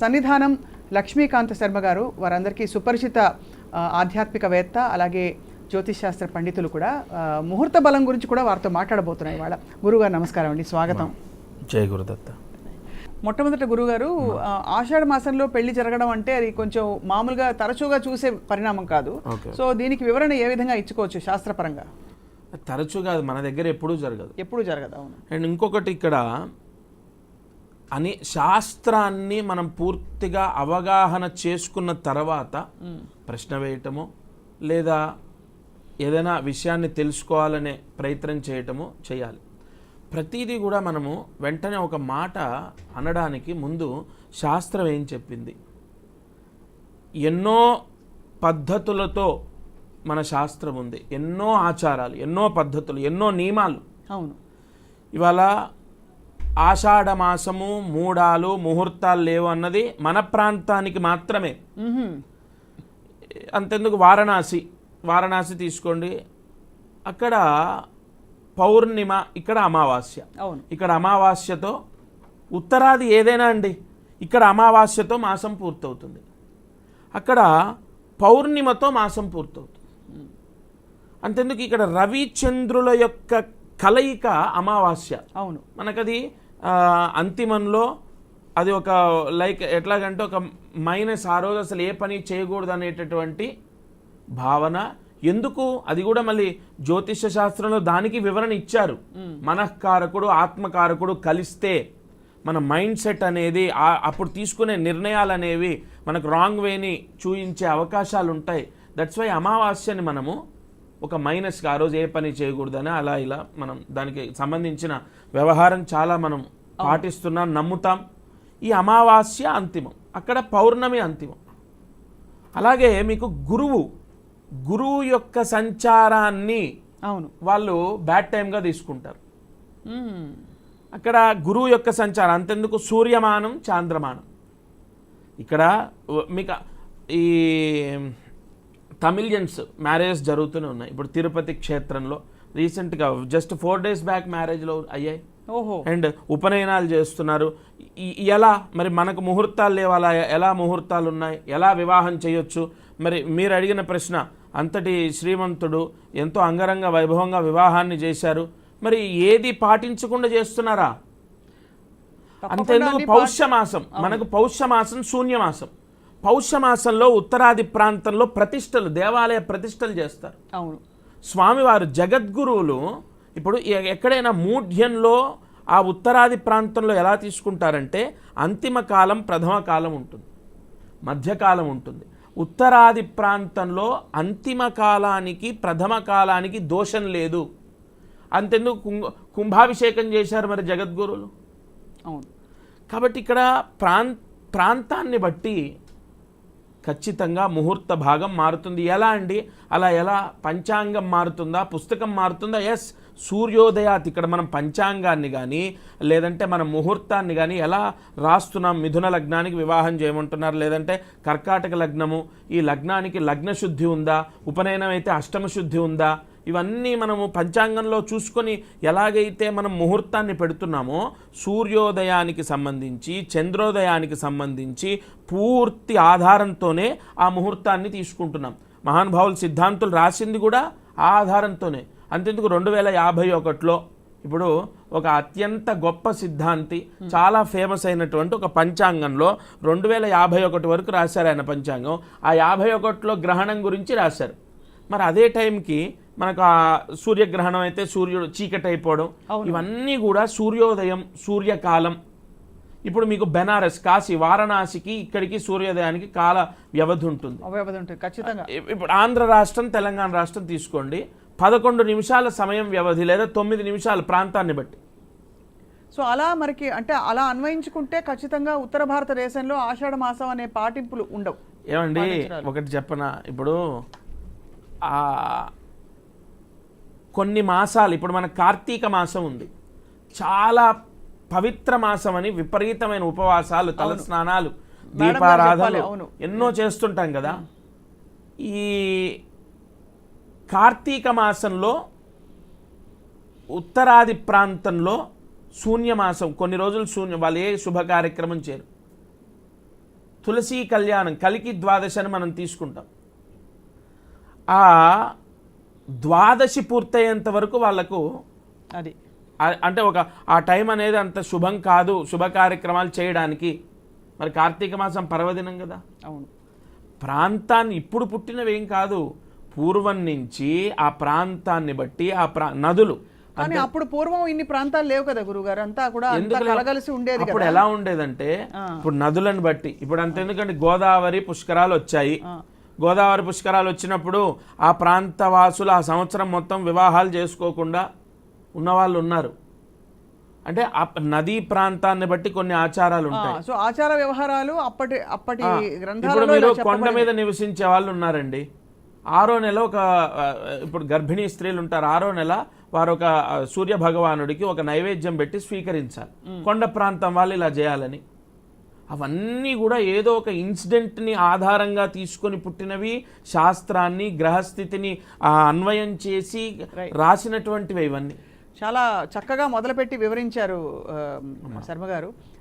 సన్నిధానం లక్ష్మీకాంత శర్మ గారు వారందరికీ సుపరిచిత ఆధ్యాత్మికవేత్త అలాగే జ్యోతిష్ శాస్త్ర పండితులు కూడా. ముహూర్త బలం గురించి కూడా వారితో మాట్లాడబోతున్నాయి వాళ్ళ గురుగారు నమస్కారం అండి స్వాగతం. జయ గురుదత్త. మొట్టమొదట గురుగారు ఆషాఢ మాసంలో పెళ్ళి జరగడం అంటే అది కొంచెం మామూలుగా తరచుగా చూసే పరిణామం కాదు. సో దీనికి వివరణ ఏ విధంగా ఇచ్చుకోవచ్చు శాస్త్రపరంగా? తరచుగా అది మన దగ్గర ఎప్పుడూ జరగదు. ఎప్పుడు జరగదు అవును. అండ్ ఇంకొకటి ఇక్కడ అని శాస్త్రాన్ని మనం పూర్తిగా అవగాహన చేసుకున్న తర్వాత ప్రశ్న వేయటము లేదా ఏదైనా విషయాన్ని తెలుసుకోవాలనే ప్రయత్నం చేయటము చేయాలి. ప్రతిదీ కూడా మనము వెంటనే ఒక మాట అనడానికి ముందు శాస్త్రం ఏం చెప్పింది? ఎన్నో పద్ధతులతో మన శాస్త్రం ఉంది. ఎన్నో ఆచారాలు ఎన్నో పద్ధతులు ఎన్నో నియమాలు. అవును. ఇవాళ ఆషాఢ మాసము మూడాలు ముహూర్తాలు లేవు అన్నది మన ప్రాంతానికి మాత్రమే. అంతెందుకు వారణాసి వారణాసి తీసుకోండి. అక్కడ పౌర్ణిమ ఇక్కడ అమావాస్య. అవును. ఇక్కడ అమావాస్యతో ఉత్తరాది ఏదైనా అండి ఇక్కడ అమావాస్యతో మాసం పూర్తవుతుంది. అక్కడ పౌర్ణిమతో మాసం పూర్తవుతుంది. అంతెందుకు ఇక్కడ రవిచంద్రుల యొక్క కలయిక అమావాస్య. అవును. మనకది అంతిమంలో అది ఒక లైక్ ఎట్లాగంటే ఒక మైనస్ ఆ రోజు అసలు ఏ పని చేయకూడదు అనేటటువంటి భావన. ఎందుకు? అది కూడా మళ్ళీ జ్యోతిష శాస్త్రంలో దానికి వివరణ ఇచ్చారు. మనఃకారకుడు ఆత్మకారకుడు కలిస్తే మన మైండ్ సెట్ అనేది అప్పుడు తీసుకునే నిర్ణయాలు అనేవి మనకు రాంగ్ వేని చూయించే అవకాశాలు ఉంటాయి దట్స్ వై అమావాస్యని మనము ఒక మైనస్గా ఆ రోజు ఏ పని చేయకూడదని అలా ఇలా మనం దానికి సంబంధించిన వ్యవహారం చాలా మనం పాటిస్తున్నాం నమ్ముతాం. ఈ అమావాస్య అంతిమం అక్కడ పౌర్ణమి అంతిమం. అలాగే మీకు గురువు గురువు యొక్క సంచారాన్ని అవును. వాళ్ళు బ్యాడ్ టైంగా తీసుకుంటారు. అక్కడ గురువు యొక్క సంచారం అంతెందుకు సూర్యమానం చాంద్రమానం. ఇక్కడ మీకు ఈ తమిళియన్స్ మ్యారేజ్ జరుగుతూనే ఉన్నాయి. ఇప్పుడు తిరుపతి క్షేత్రంలో రీసెంట్గా జస్ట్ ఫోర్ డేస్ బ్యాక్ మ్యారేజ్లో అయ్యాయి. ఓహో. అండ్ ఉపనయనాలు చేస్తున్నారు. ఎలా? మరి మనకు ముహూర్తాలు లేవు అలా ఎలా ముహూర్తాలు ఉన్నాయి? ఎలా వివాహం చేయొచ్చు? మరి మీరు అడిగిన ప్రశ్న అంతటి శ్రీమంతుడు ఎంతో అంగరంగ వైభవంగా వివాహాన్ని చేశారు. మరి ఏది పాటించకుండా చేస్తున్నారా? అంతేందుకు పౌష్యమాసం. మనకు పౌష్యమాసం శూన్యమాసం. పౌష్యమాసంలో ఉత్తరాది ప్రాంతంలో ప్రతిష్టలు దేవాలయ ప్రతిష్టలు చేస్తారు. అవును. స్వామివారు జగద్గురువులు ఇప్పుడు ఎక్కడైనా మూఢ్యంలో ఆ ఉత్తరాది ప్రాంతంలో ఎలా తీసుకుంటారంటే అంతిమ కాలం ప్రథమ కాలం ఉంటుంది. మధ్యకాలం ఉంటుంది. ఉత్తరాది ప్రాంతంలో అంతిమ కాలానికి ప్రథమ కాలానికి దోషం లేదు. అంతెందుకు కుంభ కుంభాభిషేకం చేశారు మరి జగద్గురువులు? అవును. కాబట్టి ఇక్కడ ప్రాం ప్రాంతాన్ని బట్టి ఖచ్చితంగా ముహూర్త భాగం మారుతుంది. ఎలా అండి? అలా ఎలా? పంచాంగం మారుతుందా? పుస్తకం మారుతుందా? ఎస్ సూర్యోదయాత్ ఇక్కడ మనం పంచాంగాన్ని కానీ లేదంటే మన ముహూర్తాన్ని కానీ ఎలా రాస్తున్నాం? మిథున లగ్నానికి వివాహం చేయమంటున్నారు. లేదంటే కర్కాటక లగ్నము ఈ లగ్నానికి లగ్న శుద్ధి ఉందా? ఉపనయనం అయితే అష్టమ శుద్ధి ఉందా? ఇవన్నీ మనము పంచాంగంలో చూసుకొని ఎలాగైతే మనం ముహూర్తాన్ని పెడుతున్నామో సూర్యోదయానికి సంబంధించి చంద్రోదయానికి సంబంధించి పూర్తి ఆధారంతోనే ఆ ముహూర్తాన్ని తీసుకుంటున్నాం. మహానుభావులు సిద్ధాంతులు రాసింది కూడా ఆ ఆధారంతోనే. అంతెందుకు రెండు వేల యాభై ఒకటిలో ఇప్పుడు ఒక అత్యంత గొప్ప సిద్ధాంతి చాలా ఫేమస్ అయినటువంటి ఒక పంచాంగంలో రెండు వేల యాభై ఒకటి వరకు రాశారు ఆయన పంచాంగం. ఆ యాభై ఒకటిలో గ్రహణం గురించి రాశారు. మరి అదే టైంకి మనకు ఆ సూర్యగ్రహణం అయితే సూర్యుడు చీకటి అయిపోవడం. ఇవన్నీ కూడా సూర్యోదయం సూర్యకాలం. ఇప్పుడు మీకు బెనారస్ కాశీ వారణాసికి ఇక్కడికి సూర్యోదయానికి కాల వ్యవధి ఉంటుంది. ఖచ్చితంగా. ఇప్- ఇప్పుడు ఆంధ్ర రాష్ట్రం తెలంగాణ రాష్ట్రం తీసుకోండి. పదకొండు నిమిషాల సమయం వ్యవధి లేదా తొమ్మిది నిమిషాల ప్రాంతాన్ని బట్టి. సో అలా మనకి అంటే అలా అన్వయించుకుంటే ఖచ్చితంగా ఉత్తర భారతదేశంలో ఆషాఢ మాసం అనే పాటింపులు ఉండవు. ఏమండి. ఒకటి చెప్పనా? ఇప్పుడు ఆ కొన్ని మాసాలు ఇప్పుడు మన కార్తీక మాసం ఉంది. చాలా పవిత్ర మాసం అని విపరీతమైన ఉపవాసాలు తల స్నానాలు దీపారాధనలు. ఎన్నో చేస్తుంటాం కదా. ఈ కార్తీక మాసంలో ఉత్తరాది ప్రాంతంలో శూన్యమాసం కొన్ని రోజులు శూన్యం వాళ్ళు ఏ శుభ కార్యక్రమం చేయరు. తులసి కళ్యాణం కలికి ద్వాదశి అని మనం తీసుకుంటాం. ఆ ద్వాదశి పూర్తయ్యేంత వరకు వాళ్ళకు అది. అంటే ఒక ఆ టైం అనేది అంత శుభం కాదు శుభ కార్యక్రమాలు చేయడానికి. మరి కార్తీక మాసం పర్వదినం కదా. అవును. ప్రాంతాన్ని ఇప్పుడు పుట్టినవి ఏం కాదు. పూర్వం నుంచి ఆ ప్రాంతాన్ని బట్టి ఆ ప్రా నదులు. కానీ అప్పుడు పూర్వం ఇన్ని ప్రాంతాలు లేవు కదా గురుగారు. అంతా కూడా? కలగలిసి ఉండేది అప్పుడు కదా. ఎలా ఉండేదంటే. ఇప్పుడు నదులను బట్టి ఇప్పుడు అంత ఎందుకంటే గోదావరి పుష్కరాలు వచ్చాయి. గోదావరి పుష్కరాలు వచ్చినప్పుడు ఆ ప్రాంత వాసులు ఆ సంవత్సరం మొత్తం వివాహాలు చేసుకోకుండా ఉన్నవాళ్ళు ఉన్నారు. అంటే ఆ నదీ ప్రాంతాన్ని బట్టి కొన్ని ఆచారాలు ఉంటాయి. సో ఆచార వ్యవహారాలు అప్పటి అప్పటి ఇప్పుడు మీరు కొండ. మీద నివసించే వాళ్ళు ఉన్నారండి. ఆరో నెల ఒక ఇప్పుడు గర్భిణీ స్త్రీలు ఉంటారు. ఆరో నెల వారు ఒక సూర్య భగవానుడికి ఒక నైవేద్యం పెట్టి స్వీకరించాలి. కొండ ప్రాంతం వాళ్ళు ఇలా చేయాలని. అవన్నీ కూడా ఏదో ఒక ఇన్సిడెంట్ని ఆధారంగా తీసుకొని పుట్టినవి శాస్త్రాన్ని గ్రహస్థితిని అన్వయం చేసి. రాసినటువంటివి ఇవన్నీ. చాలా చక్కగా మొదలుపెట్టి వివరించారు శర్మ గారు.